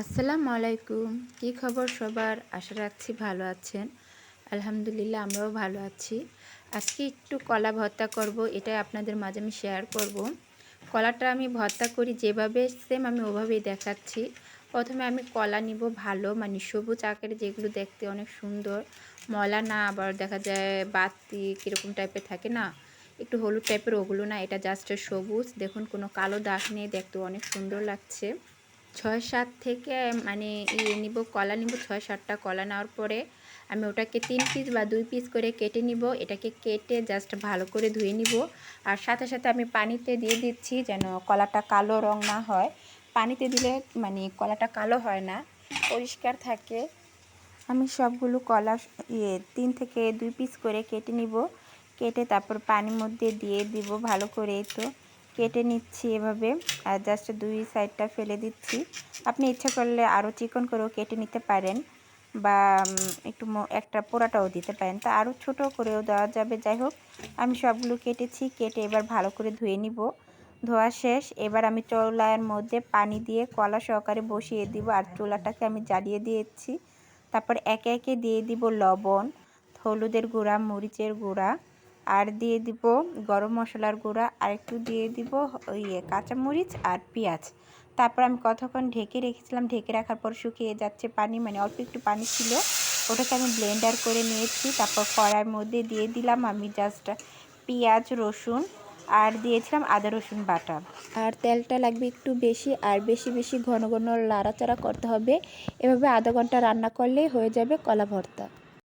আসসালামু আলাইকুম। কী খবর সবার? আশা রাখছি ভালো আছেন। আলহামদুলিল্লাহ আমরাও ভালো আছি। আজকে একটু কলা ভর্তা করব, এটাই আপনাদের মাঝে আমি শেয়ার করব। কলাটা আমি ভর্তা করি যেভাবে সেম আমি ওভাবেই দেখাচ্ছি। প্রথমে আমি কলা নিব ভালো মানে সবুজ আকারে যেগুলো দেখতে অনেক সুন্দর। মলা না, আবার দেখা যায় বাতি কীরকম টাইপের থাকে না? একটু হলুদ টাইপের ওগুলো না, এটা জাস্ট সবুজ। দেখুন কোনো কালো দাগ নেই দেখতে অনেক সুন্দর লাগছে। ছয় সাত থেকে মানে ইয়ে নিব, কলা নিব ছয় সাতটা কলা নেওয়ার পরে আমি ওটাকে তিন পিস বা দুই পিস করে কেটে নিব। এটাকে কেটে জাস্ট ভালো করে ধুয়ে নিব। আর সাথে সাথে আমি পানিতে দিয়ে দিচ্ছি যেন কলাটা কালো রং না হয়। পানিতে দিলে মানে কলাটা কালো হয় না, পরিষ্কার থাকে। আমি সবগুলো কলা ইয়ে তিন থেকে দুই পিস করে কেটে নিব। কেটে তারপর পানির মধ্যে দিয়ে দিব ভালো করে তো। কেটে নিচ্ছি এভাবে, আর জাস্ট দুই সাইডটা ফেলে দিচ্ছি। আপনি ইচ্ছা করলে আরও চিকন করেও কেটে নিতে পারেন, বা একটু একটা পোড়াটাও দিতে পারেন। তা আরও ছোট করেও দেওয়া যাবে। যাই হোক, আমি সবগুলো কেটেছি, কেটে এবার ভালো করে ধুয়ে নিব। ধোয়া শেষ, এবার আমি চোলার মধ্যে পানি দিয়ে কলা সহকারে বসিয়ে দিব, আর চুলাটাকে আমি জ্বালিয়ে দিয়েছি। তারপর একে একে দিয়ে দিব লবণ, হলুদের গুঁড়া, মরিচের গুঁড়া। আর দিয়ে দিব গরম মশলার গুঁড়া, আর একটু দিয়ে দিব ইয়ে কাঁচামরিচ আর পেঁয়াজ। তারপর আমি কতক্ষণ ঢেকে রেখেছিলাম, ঢেকে রাখার পর শুকিয়ে যাচ্ছে পানি মানে অল্প একটু পানি ছিল। ওটাকে আমি ব্লেন্ডার করে নিয়েছি, তারপর কড়াইয়ের মধ্যে দিয়ে দিলাম আমি জাস্ট পেঁয়াজ, রসুন, আর দিয়েছিলাম আদা, রসুন বাটা। আর তেলটা লাগবে একটু বেশি, আর বেশি বেশি ঘন ঘন লাড়াচাড়া করতে হবে। এভাবে আধা ঘণ্টা রান্না করলেই হয়ে যাবে কলা ভর্তা।